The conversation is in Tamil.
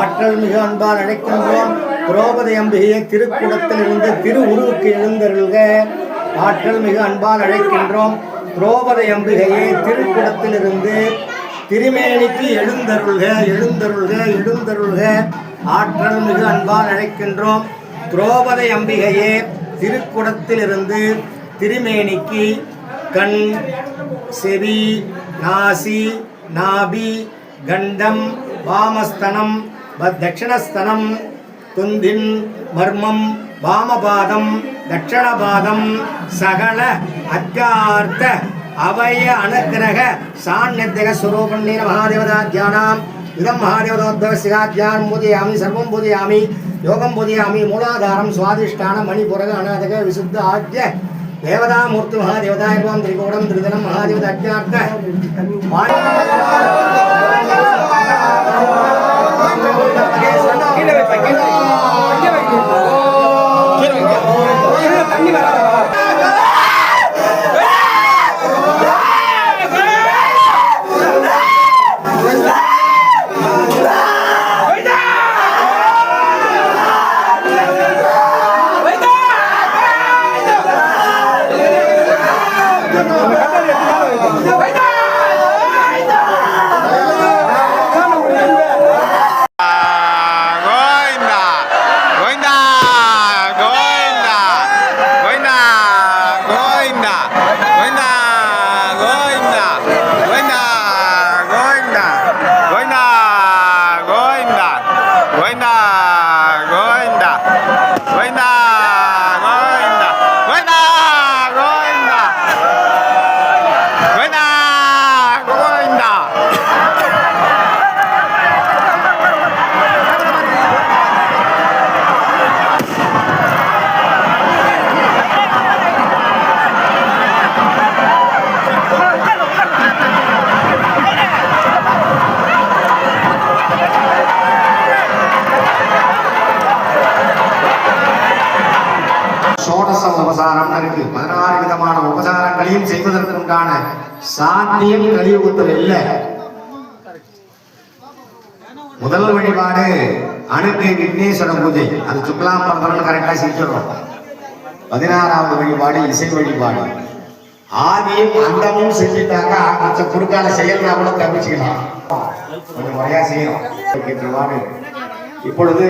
ஆற்றல் மிகு அன்பால் அழைக்கின்றோம். திரௌபதி அம்பிகையை திருக்குடத்தில் இருந்து திரு உருவுக்கு எழுந்தருள்க. ஆற்றல் மிகு அன்பால் அழைக்கின்றோம். திரௌபதி அம்பிகையை திருக்குடத்திலிருந்து திருமேனிக்கு எழுந்தருள்க எழுந்தருள்க எழுந்தருள்க. ஆற்றல் மிகு அன்பால் அழைக்கின்றோம். திரௌபதி அம்பிகையே திருக்குடத்திலிருந்து திருமேனிக்கு கண் செவி நாசி நாபி கண்டம் வாமஸ்தனம் தட்சிணஸ்தனம் துந்தின் மர்மம் வாமபாதம் தட்சணபாதம் சகல அத்தியார்த்த அவய அனுகிரக சாநித்தியக ஸ்வரூபண்ணீன மகாதேவதாத்தியானாம் இதம் மகாதேவதோத்வசிகாத்யான் பூதியாமி சர்வம் பூதியாமி யோகம் பூதியாமி மூலாதாரம் சுவாதிஷ்டான மணிபுரக அநாதக விசுத்த ஆத்ய தேவதாமூர்த்தி மகாதேவதாயிரம் திரிகோடம் திருதனம் மகாதேவத 하나님 알아. சோடச உபசாரம் இருக்கு பதினாறு விதமான உபசாரங்களையும் செய்வதற்குண்டான சாத்தியம் கலியுகத்தில் இல்லை. முதல் வழிபாடு அணுக்கு விக்னேஸ்வர பூஜை. அது சுக்லாம் பண்றோம்னு கரெக்டா செஞ்சிடறோம். பதினாறாவது வழிபாடு இசை வழிபாடு. ஆதியும் அந்தமும் செஞ்சுட்டாங்க. மற்ற குறுக்கால செயல்னா கூட தப்பிச்சுக்கலாம். கொஞ்சம் முறையா செய்யணும். இப்பொழுது